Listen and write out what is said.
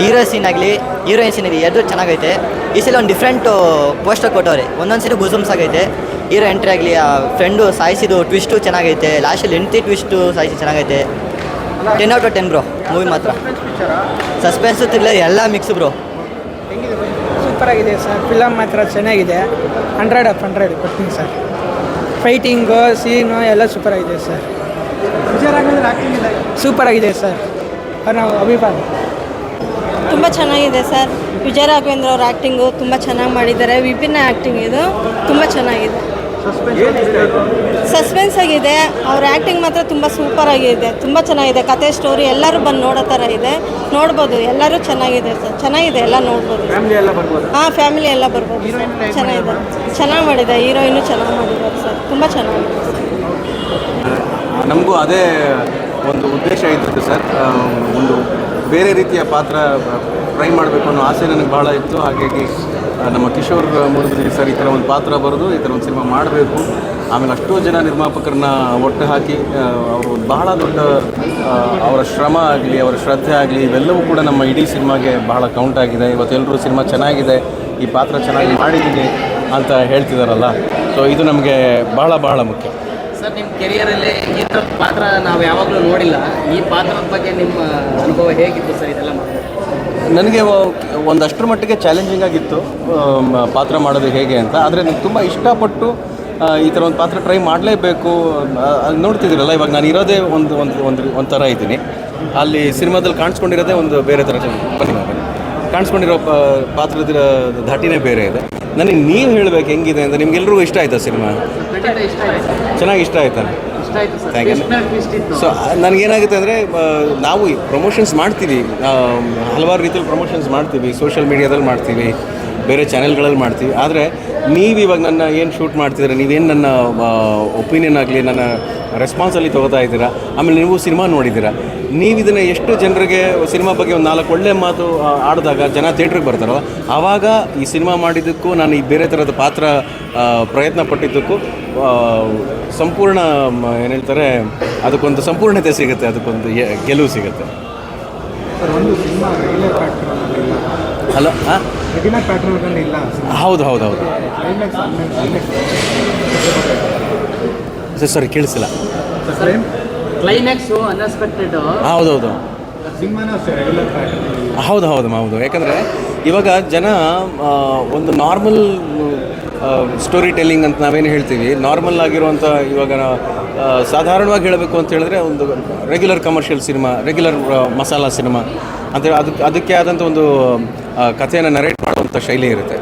Hero scene ಆಗಲಿ heroine scene ಇದೆ ಎರಡು ಚೆನ್ನಾಗೈತೆ. ಈ ಸಲ ಒಂದು ಡಿಫ್ರೆಂಟ್ ಪೋಸ್ಟರ್ ಕೊಟ್ಟವ್ರೆ. ಒಂದೊಂದು ಸೀನ್ ಗುಸಮ್ಸ್ ಆಗೈತೆ. ಹೀರೋ ಎಂಟ್ರಿ ಆಗಲಿ ಆ ಫ್ರೆಂಡು ಸಾಯಿಸಿದ್ದು ಟ್ವಿಸ್ಟು ಚೆನ್ನಾಗೈತೆ. ಲಾಸ್ಟಲ್ಲಿ ಎಂಟಿ ಟ್ವಿಸ್ಟು ಸಾಯಿಸಿ ಚೆನ್ನಾಗೈತೆ. Ten out of ten bro movie ಮಾತ್ರ. ಸಸ್ಪೆನ್ಸು ಥ್ರಿಲ್ಲರ್ ಎಲ್ಲ ಮಿಕ್ಸ್ ಬ್ರೋ ಸೂಪರ್ ಆಗಿದೆ ಸರ್ ಫಿಲಮ್ ಮಾತ್ರ ಚೆನ್ನಾಗಿದೆ. ಹಂಡ್ರೆಡ್ ಆಫ್ ಹಂಡ್ರೆಡ್ ಕೊಡ್ತೀನಿ ಸರ್ ಫೈಟಿಂಗು ಸೀನು ಎಲ್ಲ ಸೂಪರ್ ಆಗಿದೆ ಸರ್ ಸೂಪರ್ ಆಗಿದೆ ಸರ್ ನಾವು ಅಭಿಮಾನ. ತುಂಬ ಚೆನ್ನಾಗಿದೆ ಸರ್. ವಿಜಯ ರಾಘವೇಂದ್ರ ಅವ್ರ ಆ್ಯಕ್ಟಿಂಗು ತುಂಬ ಚೆನ್ನಾಗಿ ಮಾಡಿದ್ದಾರೆ. ವಿಭಿನ್ನ ಆ್ಯಕ್ಟಿಂಗ್ ಇದು. ತುಂಬ ಚೆನ್ನಾಗಿದೆ. ಸಸ್ಪೆನ್ಸ್ ಆಗಿದೆ. ಅವ್ರ ಆ್ಯಕ್ಟಿಂಗ್ ಮಾತ್ರ ತುಂಬ ಸೂಪರ್ ಆಗಿದೆ. ತುಂಬ ಚೆನ್ನಾಗಿದೆ. ಕತೆ ಸ್ಟೋರಿ ಎಲ್ಲರೂ ಬಂದು ನೋಡೋ ಥರ ಇದೆ. ನೋಡ್ಬೋದು. ಎಲ್ಲರೂ ಚೆನ್ನಾಗಿದೆ ಸರ್. ಚೆನ್ನಾಗಿದೆ. ಎಲ್ಲ ನೋಡ್ಬೋದು. ಹಾಂ ಫ್ಯಾಮಿಲಿ ಎಲ್ಲ ಬರ್ಬೋದು. ಚೆನ್ನಾಗಿದೆ. ಚೆನ್ನಾಗಿ ಮಾಡಿದೆ ಹೀರೋಯಿನು ಚೆನ್ನಾಗಿ ಮಾಡಿದ್ದಾರೆ ಸರ್. ತುಂಬ ಚೆನ್ನಾಗಿದೆ ನಮಗೂ ಅದೇ ಒಂದು ಉದ್ದೇಶ ಇತ್ತು ಸರ್. ಒಂದು ಬೇರೆ ರೀತಿಯ ಪಾತ್ರ ಟ್ರೈ ಮಾಡಬೇಕು ಅನ್ನೋ ಆಸೆ ನನಗೆ ಭಾಳ ಇತ್ತು. ಹಾಗಾಗಿ ನಮ್ಮ ಕಿಶೋರ್ ಮುರುದ್ರಿ ಸರ್ ಈ ಥರ ಒಂದು ಪಾತ್ರ ಬರೆದು ಈ ಥರ ಒಂದು ಸಿನಿಮಾ ಮಾಡಬೇಕು. ಆಮೇಲೆ ಅಷ್ಟೋ ಜನ ನಿರ್ಮಾಪಕರನ್ನ ಒಟ್ಟು ಹಾಕಿ ಅವರು ಬಹಳ ದೊಡ್ಡ ಅವರ ಶ್ರಮ ಆಗಲಿ, ಅವರ ಶ್ರದ್ಧೆ ಆಗಲಿ, ಇವೆಲ್ಲವೂ ಕೂಡ ನಮ್ಮ ಇಡೀ ಸಿನಿಮಾಗೆ ಬಹಳ ಕೌಂಟ್ ಆಗಿದೆ. ಇವತ್ತೆಲ್ಲರೂ ಸಿನಿಮಾ ಚೆನ್ನಾಗಿದೆ, ಈ ಪಾತ್ರ ಚೆನ್ನಾಗಿ ಮಾಡಿದ್ದೀನಿ ಅಂತ ಹೇಳ್ತಿದ್ದಾರಲ್ಲ ಸೊ ಇದು ನಮಗೆ ಬಹಳ ಬಹಳ ಮುಖ್ಯ. ಸರ್ ನಿಮ್ಮ ಕೆರಿಯರಲ್ಲಿ ಈ ಥರದ ಪಾತ್ರ ನಾವು ಯಾವಾಗಲೂ ನೋಡಿಲ್ಲ. ಈ ಪಾತ್ರದ ಬಗ್ಗೆ ನಿಮ್ಮ ಅನುಭವ ಹೇಗಿತ್ತು ಸರ್ ಇದೆಲ್ಲ ನನಗೆ ಒಂದಷ್ಟು ಮಟ್ಟಿಗೆ ಚಾಲೆಂಜಿಂಗ್ ಆಗಿತ್ತು ಪಾತ್ರ ಮಾಡೋದು ಹೇಗೆ ಅಂತ. ಆದರೆ ನನಗೆ ತುಂಬ ಇಷ್ಟಪಟ್ಟು ಈ ಥರ ಒಂದು ಪಾತ್ರ ಟ್ರೈ ಮಾಡಲೇಬೇಕು. ನೋಡ್ತಿದ್ದೀರಲ್ಲ, ಇವಾಗ ನಾನು ಇರೋದೇ ಒಂದು ಒಂದು ಒಂದು, ಒಂಥರ ಇದ್ದೀನಿ. ಅಲ್ಲಿ ಸಿನಿಮಾದಲ್ಲಿ ಕಾಣಿಸ್ಕೊಂಡಿರೋದೇ ಒಂದು ಬೇರೆ ಥರ ಬನ್ನಿ. ಕಾಣಿಸ್ಕೊಂಡಿರೋ ಪಾತ್ರದ ಧಾಟಿನೇ ಬೇರೆ ಇದೆ. ನನಗೆ ನೀವು ಹೇಳಬೇಕು ಹೆಂಗಿದೆ ಅಂತ ನಿಮ್ಗೆಲ್ರಿಗೂ ಇಷ್ಟ ಆಯ್ತಾ ಸಿನಿಮಾ? ಚೆನ್ನಾಗಿ ಇಷ್ಟ ಆಯ್ತಾ? ಸೊ ನನಗೇನಾಗುತ್ತೆ ಅಂದರೆ ನಾವು ಪ್ರಮೋಷನ್ಸ್ ಮಾಡ್ತೀವಿ. ಹಲವಾರು ರೀತಿಯಲ್ಲಿ ಪ್ರಮೋಷನ್ಸ್ ಮಾಡ್ತೀವಿ. ಸೋಷಿಯಲ್ ಮೀಡಿಯಾದಲ್ಲಿ ಮಾಡ್ತೀವಿ. ಬೇರೆ ಚಾನೆಲ್ಗಳಲ್ಲಿ ಮಾಡ್ತೀವಿ. ಆದರೆ ನೀವು ಇವಾಗ ನನ್ನ ಏನು ಶೂಟ್ ಮಾಡ್ತಿದ್ದೀರಾ? ನೀವೇನು ನನ್ನ ಒಪಿನಿಯನ್ ಆಗಲಿ ನನ್ನ ರೆಸ್ಪಾನ್ಸಲ್ಲಿ ತೊಗೋತಾ ಇದ್ದೀರಾ? ಆಮೇಲೆ ನೀವು ಸಿನಿಮಾ ನೋಡಿದ್ದೀರಾ? ನೀವು ಇದನ್ನು ಎಷ್ಟು ಜನರಿಗೆ ಸಿನಿಮಾ ಬಗ್ಗೆ ಒಂದು ನಾಲ್ಕು ಒಳ್ಳೆ ಮಾತು ಆಡಿದಾಗ ಜನ ಥಿಯೇಟ್ರಿಗೆ ಬರ್ತಾರೋ ಆವಾಗ ಈ ಸಿನಿಮಾ ಮಾಡಿದ್ದಕ್ಕೂ ನಾನು ಈ ಬೇರೆ ಥರದ ಪಾತ್ರ ಪ್ರಯತ್ನ ಪಟ್ಟಿದ್ದಕ್ಕೂ ಸಂಪೂರ್ಣ ಏನು ಹೇಳ್ತಾರೆ ಅದಕ್ಕೊಂದು ಸಂಪೂರ್ಣತೆ ಸಿಗುತ್ತೆ ಅದಕ್ಕೊಂದು ಎ- ಗೆಲುವು ಸಿಗುತ್ತೆ. ಹಲೋ ಹಾಂ ಹೌದು ಹೌದು ಹೌದು. ಸರ್ ಸರಿ ಕೇಳಿಸಿಲ್ಲ. ಕ್ಲೈಮ್ಯಾಕ್ಸು ಅನ್ಎಕ್ಸ್ಪೆಕ್ಟೆಡ್ ಹೌದು ಹೌದು. ಹೌದು ಹೌದು ಹೌದು. ಯಾಕಂದರೆ ಇವಾಗ ಜನ ಒಂದು ನಾರ್ಮಲ್ ಸ್ಟೋರಿ ಟೆಲ್ಲಿಂಗ್ ಅಂತ ನಾವೇನು ಹೇಳ್ತೀವಿ? ನಾರ್ಮಲ್ ಆಗಿರುವಂಥ ಇವಾಗ ಸಾಧಾರಣವಾಗಿ ಹೇಳಬೇಕು ಅಂತ ಹೇಳಿದ್ರೆ ಒಂದು regular commercial cinema regular masala cinema ಅಂತೇಳಿ ಅದಕ್ಕೆ ಅದಕ್ಕೆ ಆದಂಥ ಒಂದು ಕಥೆಯನ್ನು ನರೇಟ್ ಮಾಡುವಂಥ ಶೈಲಿ ಇರುತ್ತೆ.